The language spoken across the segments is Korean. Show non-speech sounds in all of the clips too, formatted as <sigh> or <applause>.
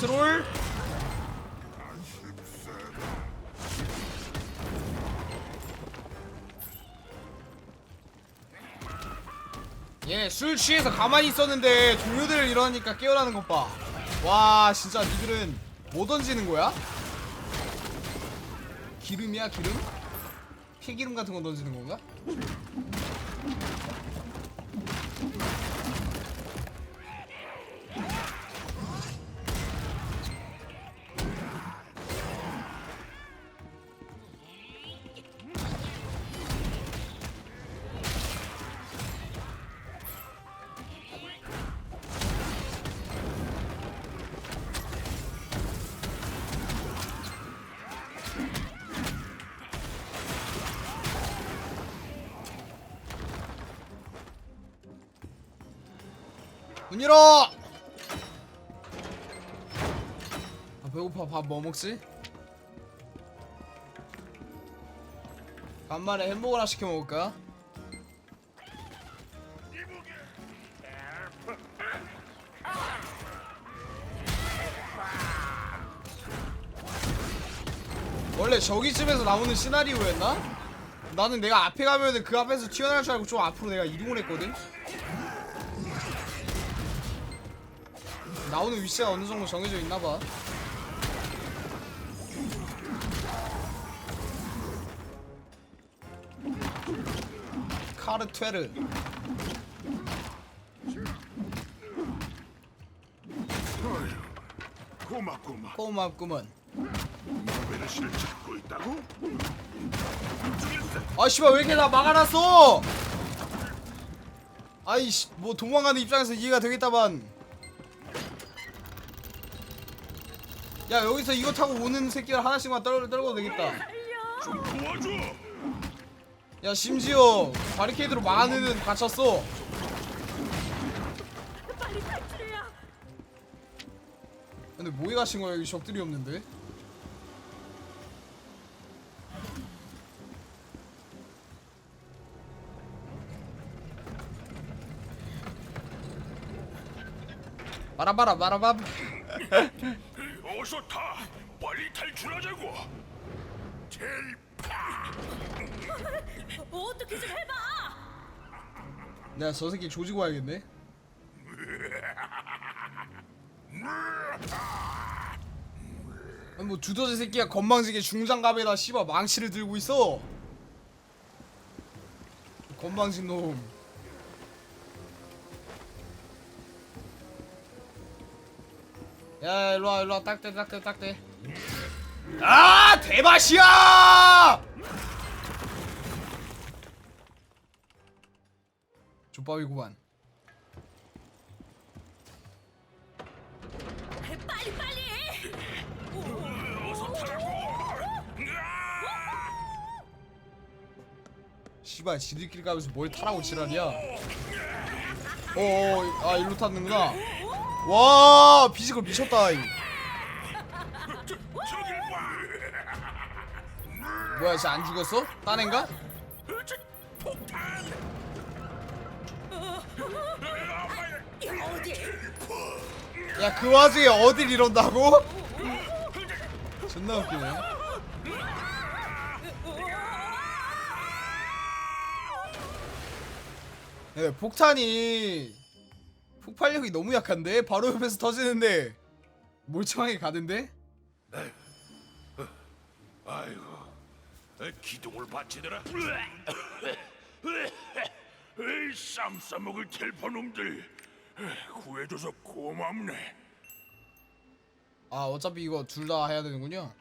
컨트롤 얘술 취해서 가만히 있었는데 동료들 이러니까 깨어나는 것봐와 진짜 니들은 뭐 던지는 거야? 기름이야 기름? 폐기름 같은 거 던지는 건가? 문 열어! 아 배고파 밥 뭐 먹지? 간만에 햄버거 하나 시켜 먹을까? 원래 저기쯤에서 나오는 시나리오였나? 나는 내가 앞에 가면은 그 앞에서 튀어나올 줄 알고 좀 앞으로 내가 이동을 했거든? 나오는 위치가 어느 정도 정해져 있나 봐. 카르테르. 고맙구만. 고맙구먼. 노베르시를 찾고 있다고? 아 씨발 왜 이렇게 나 막아놨어? 아이씨 뭐 도망가는 입장에서 이해가 되겠다만. 야 여기서 이거 타고 오는 새끼를 하나씩만 떨, 떨궈도 되겠다. 좀 도와줘. 야 심지어 바리케이드로 막아내는 애는 갇혔어. 빨리 탈출해야. 근데 뭐에 갇힌 거야 여기 적들이 없는데? 바라바라 바라밤 <laughs> 어서 타. 빨리 탈출하자고. 제일 어떻게 좀 해봐. 내가 저 새끼 조지고 와야겠네 아니 뭐 두더지 새끼가 건방지게 중장갑에다 씨발 망치를 들고 있어 건방진 놈 야, 일로와, 일로와, 딱대, 딱대, 딱대. 아, 대맛이야! 족밥이구만. 빨리 빨리. 씨발, 지들끼리 가면서 뭘 타라고 지랄이야. 어어, 아, 일로 탔는구나. 와, 비지컬 미쳤다. 이. 뭐야, 진짜 안 죽었어? 딴 앤가? 야, 그 와중에 어딜 이런다고? 존나 웃기네. 네, 폭탄이 폭발력이 너무 약한데 바로 옆에서 터지는데 멀쩡하게 가던데? 아이고. 기둥을 받치더라. 에이, 쌈 싸먹을 텔퍼 놈들. 구해줘서 고맙네. 아 어차피 이거 둘 다 해야 되는군요.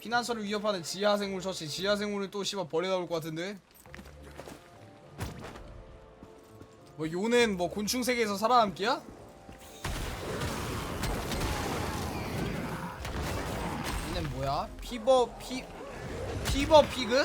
피난처를 위협하는 지하생물 처치. 지하생물은 또 씨발 벌레 나올 것 같은데. 뭐 요는 뭐 곤충 세계에서 살아남기야? 얘는 뭐야? 피버 피 피버 피그?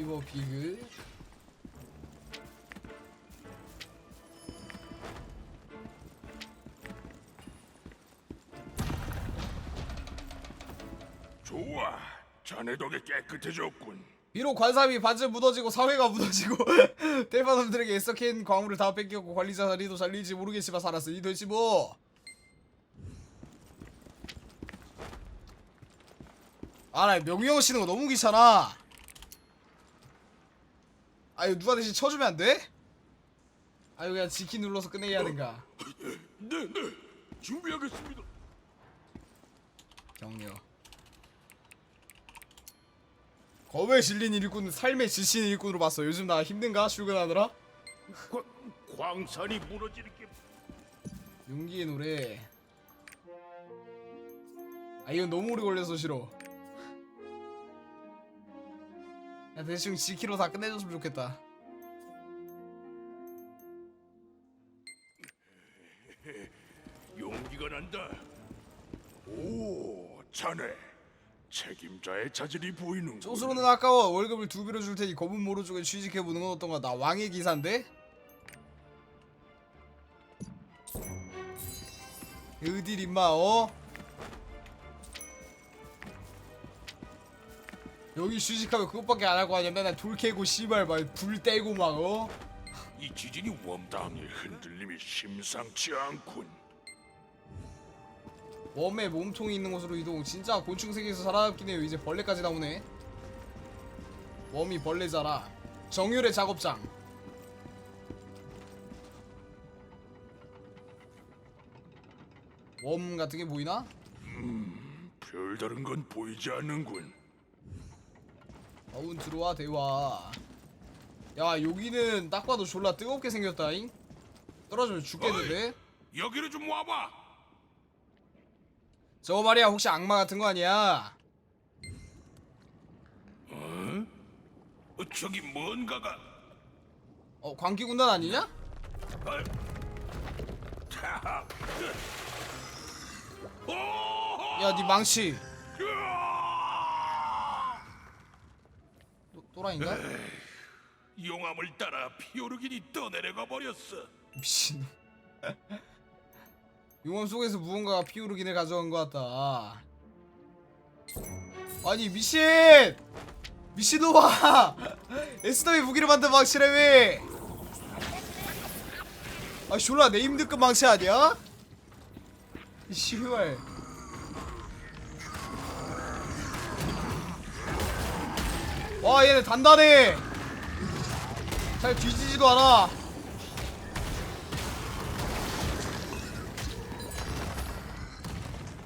비버 비글 좋아. 자네 덕에 깨끗해졌군. 비록 관사비 반쯤 무너지고 사회가 무너지고 텔파놈들에게 애써 캔 광물을 다 뺏겼고 관리자 자리도 잘릴지 모르겠지만 살았으니 되지 뭐 아나 명령어 쓰는 거 너무 귀찮아 아 이거 누가 대신 쳐주면 안 돼? 아 이거 그냥 지키 눌러서 끝내야 하든가 네, 네. 준비하겠습니다. 격려 겁에 질린 일꾼 삶에 지친 일꾼으로 봤어 요즘 나 힘든가 출근하느라? 광, 광산이 무너지는 게 용기의 노래 아 이건 너무 오래 걸려서 싫어 야 대충 지키로 다 끝내줬으면 좋겠다 용기가 난다. 오, 자네. 책임자의 자질이 보이는. 쪼수로는 아까워 월급을 두 배로 줄 테니 검은 모로 쪽에 취직해 보는 건 어떤가 나 왕의 기사인데? 어딜 임마 어? 여기 취직하면 그것밖에 안 하고 하냐 맨날 돌 캐고 씨발 막 불 떼고 막 어? 이 지진이 웜당의 흔들림이 심상치 않군. 웜에 몸통이 있는 곳으로 이동 진짜 곤충 세계에서 살아남긴 해요 이제 벌레까지 나오네 웜이 벌레잖아 정율의 작업장 웜 같은 게 보이나? 별다른 건 보이지 않는군. 어운 들어와 대화 야 여기는 딱 봐도 졸라 뜨겁게 생겼다잉 떨어지면 죽겠는데 여기로 좀 와봐. 저거 말이야 혹시 악마 같은 거 아니야 어, 저기 뭔가가. 어 광기군단 아니냐? 아, 타. 오! 야니 망치 으아! 또, 또라이인가? 용암을 따라 피오르긴이 떠내려가 버렸어. 미친 <laughs> 용암 속에서 무언가가 피오르긴을 가져간 것 같다 아니 미친 미친놈아 <laughs> 에스더의 무기를 만든 망치라며 아 졸라 네임드급 망치 아니야? 이 씨발 와 얘네 단단해 잘 뒤지지도 않아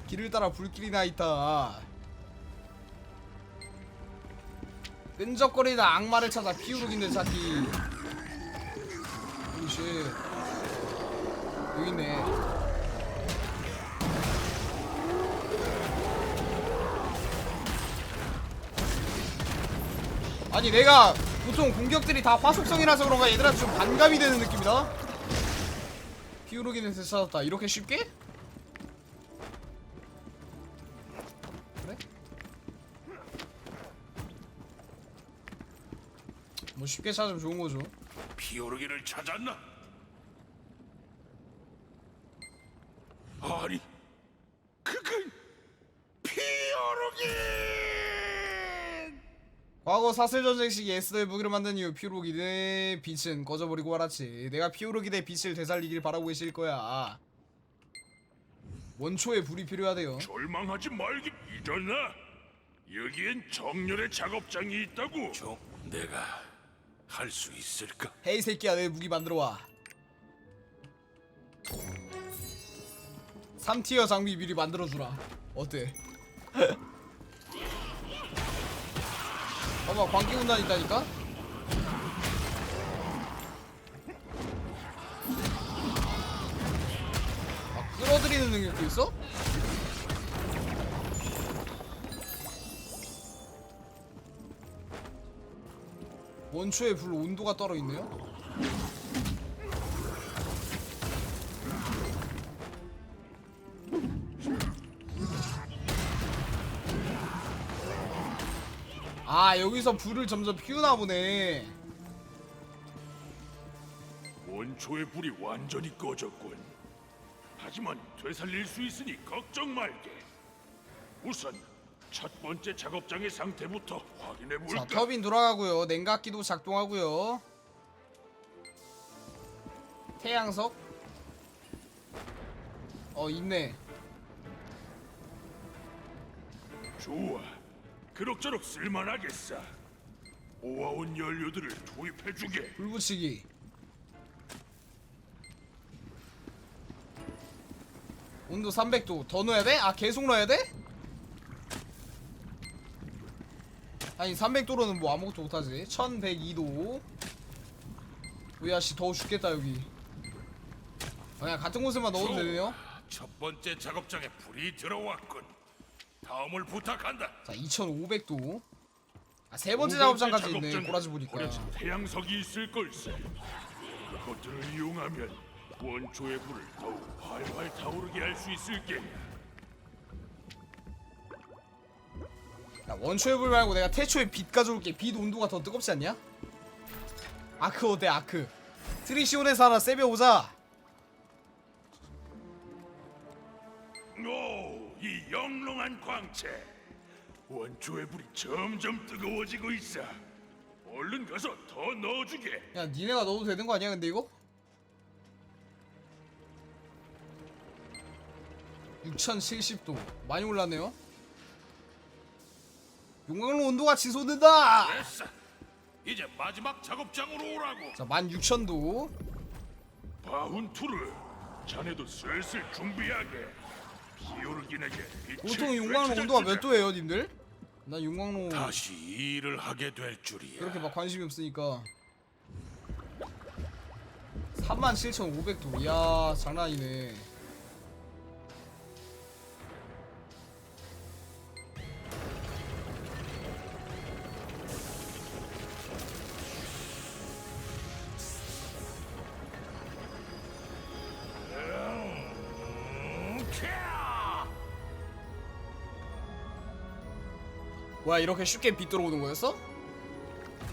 길을 따라 불길이 나 있다. 끈적거리는 악마를 찾아 피우르긴들 찾기. 오쉣. 여기 있네. 아니 내가 보통 공격들이 다 화속성이라서 그런가 얘들한테 좀 반감이 되는 느낌이다. 피우르긴을 찾았다. 이렇게 쉽게? 그래? 뭐 쉽게 찾으면 좋은 거죠. 피오르기를 찾았나? 아니, 과거 사슬 전쟁 시기 에스더의 무기를 만든 이후 피오르기의 빛은 꺼져버리고 말았지. 내가 피오르기의 빛을 되살리길 바라고 계실 거야. 원초의 불이 필요하대요. 절망하지 말기 잊었나? 여기엔 정렬의 작업장이 있다고. 정, 내가 할 수 있을까? 헤이 새끼야 내 무기 만들어 와. 3티어 장비 미리 만들어 주라. 어때? <laughs> 어머 광기군단 있다니까? 아 끌어들이는 능력도 있어? 원초의 불 온도가 떨어 있네요. 아 여기서 불을 점점 피우나 보네 원초의 불이 완전히 꺼졌군. 하지만 되살릴 수 있으니 걱정 말게. 우선 첫 번째 작업장의 상태부터 확인해 볼까? 자 터빈 돌아가고요 냉각기도 작동하고요 태양석 어 있네 좋아. 그럭저럭 쓸만하겠어. 모아온 연료들을 투입해주게. 불 붙이기 온도 300도 더 넣어야 돼? 아 계속 넣어야 돼? 아니 300도로는 뭐 아무것도 못하지 1102도 우야씨 더워 죽겠다 여기 아, 그냥 같은 곳에만 넣어도 되네요 첫 번째 작업장에 불이 들어왔군. 다음을 부탁한다. 자 2500도 아 세 번째 작업장까지 있네 꼬라지 보니까 버려진 태양석이 있을 걸세. 그것들을 이용하면 원초의 불을 더욱 활활 타오르게 할 수 있을 게야. 야, 원초의 불 말고 내가 태초의 빛 가져올게 빛 온도가 더 뜨겁지 않냐? 아크 어때 아크 트리시온에서 하나 세배 오자 오, 이 영롱한 광채. 원초의 불이 점점 뜨거워지고 있어. 얼른 가서 더 넣어주게. 야 니네가 넣어도 되는 거 아니야 근데 이거? 6070도 많이 올랐네요 용광로 온도가 치솟는다 됐어. 이제 마지막 작업장으로 오라고. 자 16,000도 바훈투르, 자네도 슬슬 준비하게. 보통 용광로 온도가 몇. 도예요 님들? 난 용광로 다시 일을 하게 될 줄이야. 그렇게 막 관심이 없으니까 37,500도 이야 장난 아니네 뭐야 이렇게 쉽게 빛 들어오는 거였어?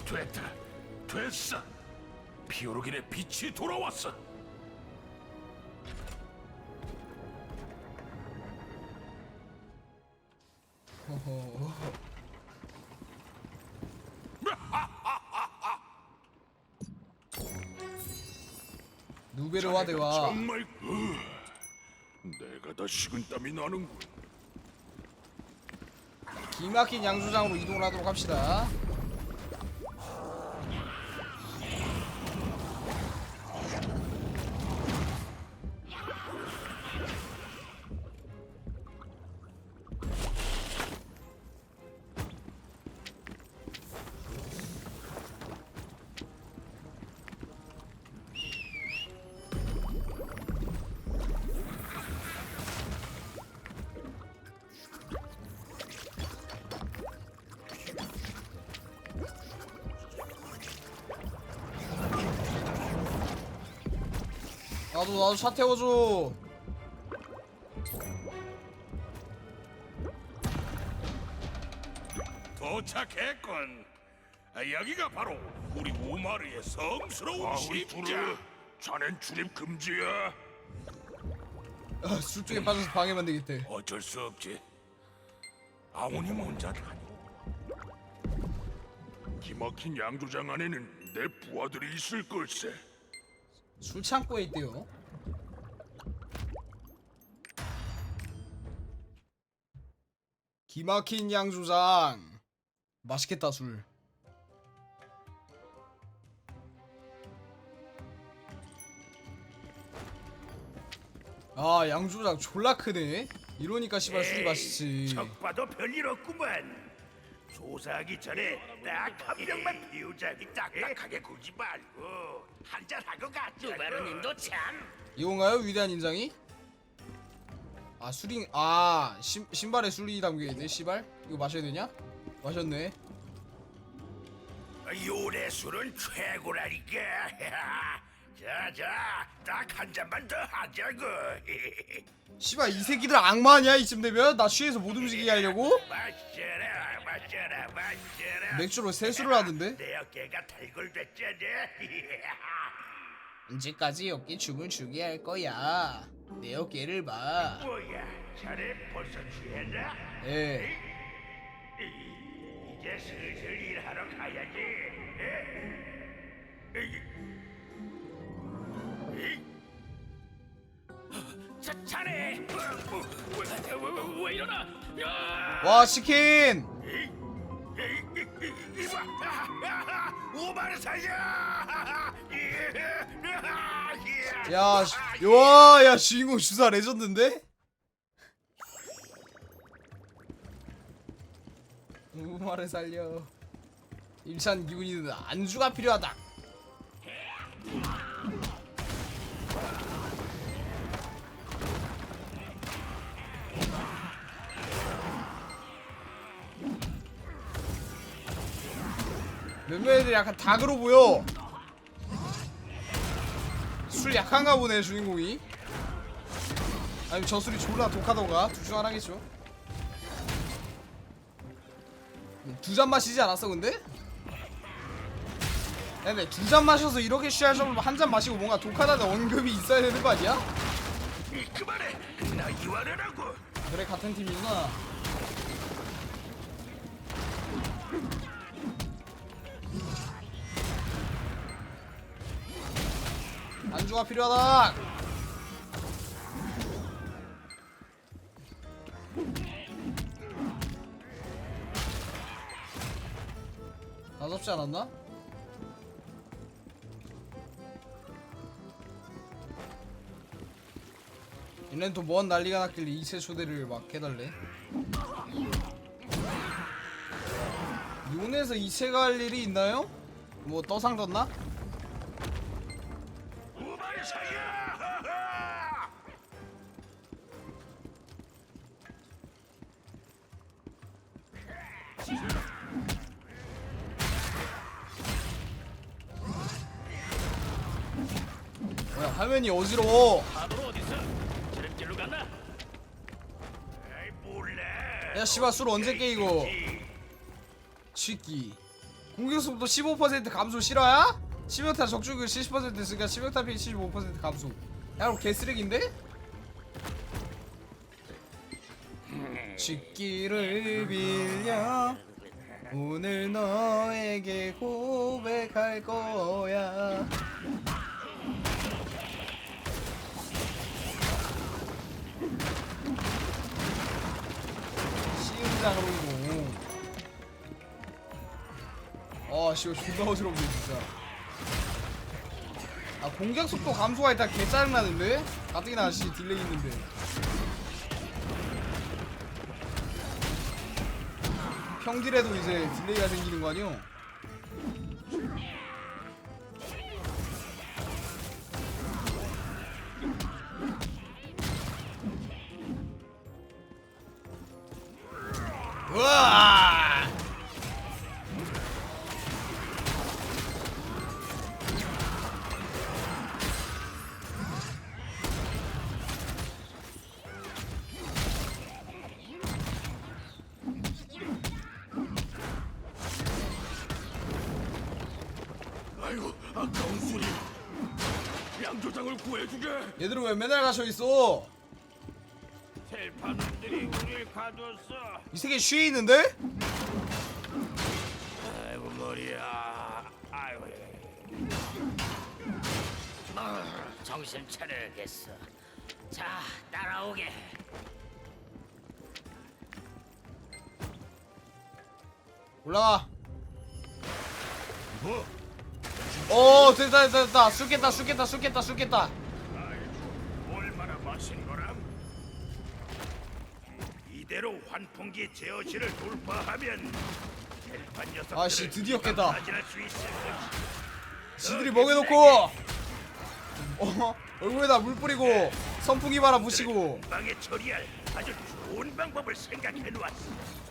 됐다. 됐어. 비오르긴의 빛이 돌아왔어. 누베르와 대화 정말 으, 내가 다 식은 땀이 나는군. 기막힌 양조장으로 이동을 하도록 합시다 나도 나도 차 태워줘 도착했군. 아, 여기가 바로 우리 우마르의 성스러운 집자. 자넨 출입 금지야. 아, 술중에 빠져서 방해만 되겠대 어쩔 수 없지. 아무님 혼자다니. 기막힌 양조장 안에는 내 부하들이 있을 걸세. 술 창고에 있대요. 기막힌 양조장. 맛있겠다 술. 아 양조장 졸라 크네. 이러니까 씨발 술이 맛있지. 적 봐도 별일 없구만. 조사하기 전에 딱 한 병만 피우자니 딱딱하게 굴지 말고 한잔 하고 가자. 누바르님도 참. 이건가요 위대한 인장이? 아 술이 아 신, 신발에 술이 담겨있네 씨발 이거 마셔야 되냐? 마셨네 요래 술은 최고라니까. <laughs> 자자, 딱 한 잔만 더 하자고. <laughs> 씨발 이 새끼들 악마 아니야 이쯤 되면? 나 취해서 못 움직이게 하려고? <laughs> 마셔라, 마셔라 마셔라 맥주로 세수를 하던데? 내 어깨가 달골됐잖아 언제까지 <laughs> 어깨 춤을 추게 할 거야 내 어깨를 봐 뭐야 자네 벌써 취했나? 예. 이제 슬슬 일하러 가야지 에? 에이. 에이. 자, 어, 왜, 왜, 왜, 왜 이러나 야! 와 치킨 오마를 살려! 야, 씨- 와, 야, 주인공 주사 레전드인데? 우마를 살려. 일찬 기분이는 안주가 필요하다. 몇몇 애들이 약간 닭으로 보여. 술 약한가 보네 주인공이 아니면 저 술이 졸라 독하던가 둘 중 하나겠죠 두 잔 마시지 않았어 근데? 야, 근데 두 잔 마셔서 이렇게 취할 정도면 한 잔 마시고 뭔가 독하다는 언급이 있어야 되는 거 아니야? 그래 같은 팀이구나 안주가 필요하다 나섭지 않았나? 얘는 또 뭔 난리가 났길래 이체 초대를 막 해달래 용에서 이체가 할 일이 있나요? 뭐 떠상 떴나? 화면이 어지러워 갔나? 아이 몰라 야 씨발 술 언제 깨 이거 쉬기 공격 속도 15% 감소 실화야? 치명타 적중률 70% 있으니까 치명타 피해 75% 감소 야 그럼 개쓰레기인데? 식기를 빌려 오늘 너에게 고백할 거야 시음장으로 이거 아 씨발 존나 어지럽네 진짜 아 공격 속도 감소가 일단 개 짜증나는데? 가뜩이나 씨 딜레이 있는데 평딜에도 이제 딜레이가 생기는 거 아니오? 양조장을 구해주게. 얘들은 왜 맨날 갇혀 있어? 텔파놈들이 우릴 가뒀어 이 세계 쉬에 있는데? 아이고 머리야 아이고 어, 정신 차려야겠어. 자, 따라오게. 올라가. 뭐? 어 됐다 됐다 됐다 깼다 술 깼다 술 깼다 얼마나 마신 거람? 이대로 환풍기 제어실을 돌파하면 녀석들을 아씨, 드디어 깼다. 맞이할 수 있을 것이다. 지들이 먹여놓고 어 얼굴에다 물 뿌리고 선풍기 바람 부시고 방에 처리할 아주 좋은 방법을 생각해 놓았어.